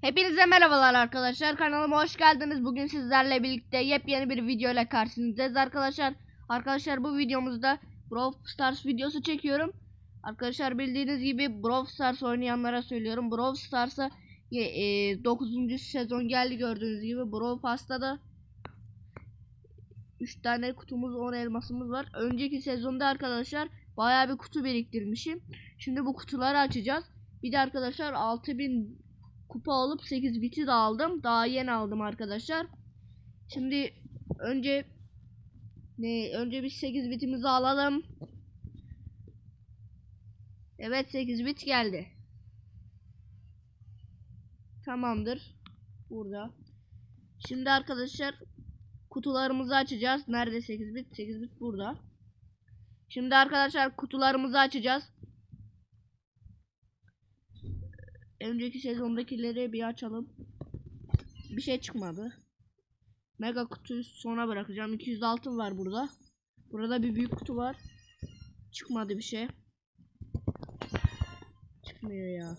Hepinize merhabalar arkadaşlar. Kanalıma hoş geldiniz. Bugün sizlerle birlikte yepyeni bir video ile karşınızdayız arkadaşlar. Arkadaşlar bu videomuzda Brawl Stars videosu çekiyorum. Arkadaşlar bildiğiniz gibi Brawl Stars oynayanlara söylüyorum. Brawl Stars'a 9. sezon geldi gördüğünüz gibi. Brawl Pass'ta da 3 tane kutumuz 10 elmasımız var. Önceki sezonda arkadaşlar bayağı bir kutu biriktirmişim. Şimdi bu kutuları açacağız. Bir de arkadaşlar 6000 kupa alıp 8 biti de aldım. Daha yeni aldım arkadaşlar. Şimdi önce ne önce bir 8 bitimizi alalım. Evet 8 bit geldi. Tamamdır. Burada. Şimdi arkadaşlar kutularımızı açacağız. Nerede 8 bit? 8 bit burada. Şimdi arkadaşlar kutularımızı açacağız. Önceki sezondakileri bir açalım. Bir şey çıkmadı. Mega kutuyu sona bırakacağım. 200 altın var burada. Burada bir büyük kutu var. Çıkmadı bir şey. Çıkmıyor ya.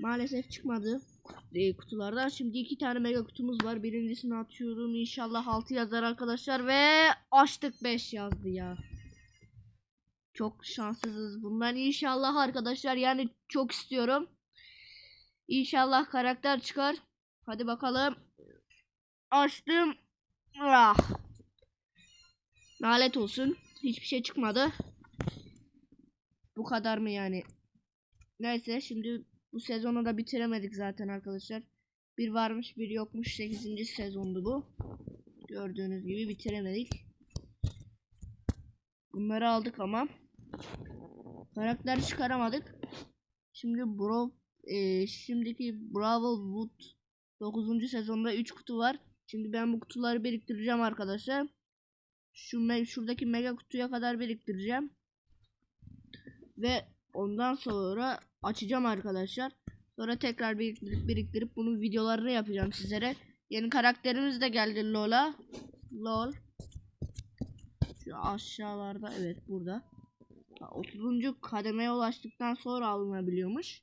Maalesef çıkmadı e, kutulardan. Şimdi iki tane mega kutumuz var. Birincisini atıyorum. İnşallah 6 yazar arkadaşlar ve açtık 5 yazdı ya. Çok şanssızız bundan inşallah arkadaşlar. Yani çok istiyorum. İnşallah karakter çıkar. Hadi bakalım. Açtım. Ah. Nalet olsun. Hiçbir şey çıkmadı. Bu kadar mı yani? Neyse şimdi bu sezonu da bitiremedik zaten arkadaşlar. Bir varmış bir yokmuş 8. sezondu bu. Gördüğünüz gibi bitiremedik. Bunları aldık ama karakter çıkaramadık. Şimdi Bro e, şimdiki Bravo Wood 9. sezonda 3 kutu var. Şimdi ben bu kutuları biriktireceğim arkadaşlar. Şu me şuradaki mega kutuya kadar biriktireceğim. Ve ondan sonra açacağım arkadaşlar. Sonra tekrar biriktirip biriktirip bunun videolarını yapacağım sizlere. Yeni karakterimiz de geldi Lola. Lol. Şu aşağılarda evet burada. 30. kademeye ulaştıktan sonra alınabiliyormuş.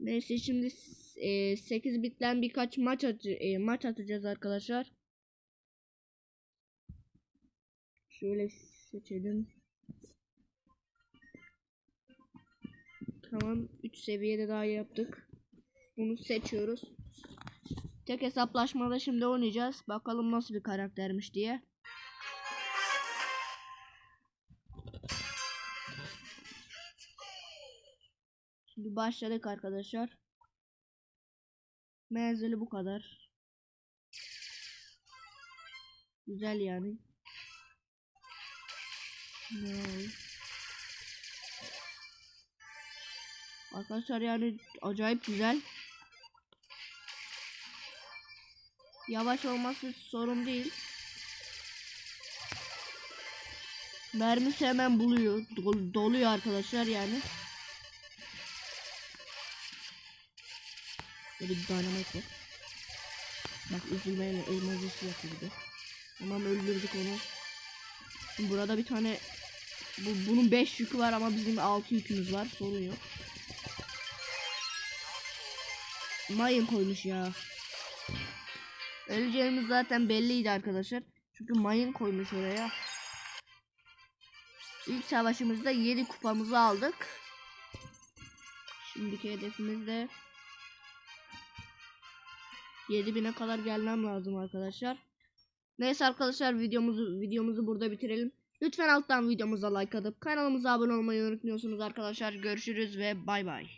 Neyse şimdi e, 8 bitten birkaç maç atı, e, maç atacağız arkadaşlar. Şöyle seçelim. Tamam 3 seviyede daha yaptık. Bunu seçiyoruz. Tek hesaplaşmada şimdi oynayacağız. Bakalım nasıl bir karaktermiş diye. Şimdi başladık arkadaşlar. Menzili bu kadar. Güzel yani. Arkadaşlar yani acayip güzel. Yavaş olması sorun değil. Mermisi hemen buluyor. Dol doluyor arkadaşlar yani. Böyle bir dynamite var. Bak üzülmeyle elmacısı yapıldı. Tamam öldürdük onu. Burada bir tane bu, bunun 5 yükü var ama bizim 6 yükümüz var. Sorun yok. Mayın koymuş ya. Öleceğimiz zaten belliydi arkadaşlar. Çünkü mayın koymuş oraya. İlk savaşımızda 7 kupamızı aldık. Şimdiki hedefimiz de 7000'e kadar gelmem lazım arkadaşlar. Neyse arkadaşlar videomuzu videomuzu burada bitirelim. Lütfen alttan videomuza like atıp kanalımıza abone olmayı unutmuyorsunuz arkadaşlar. Görüşürüz ve bay bay.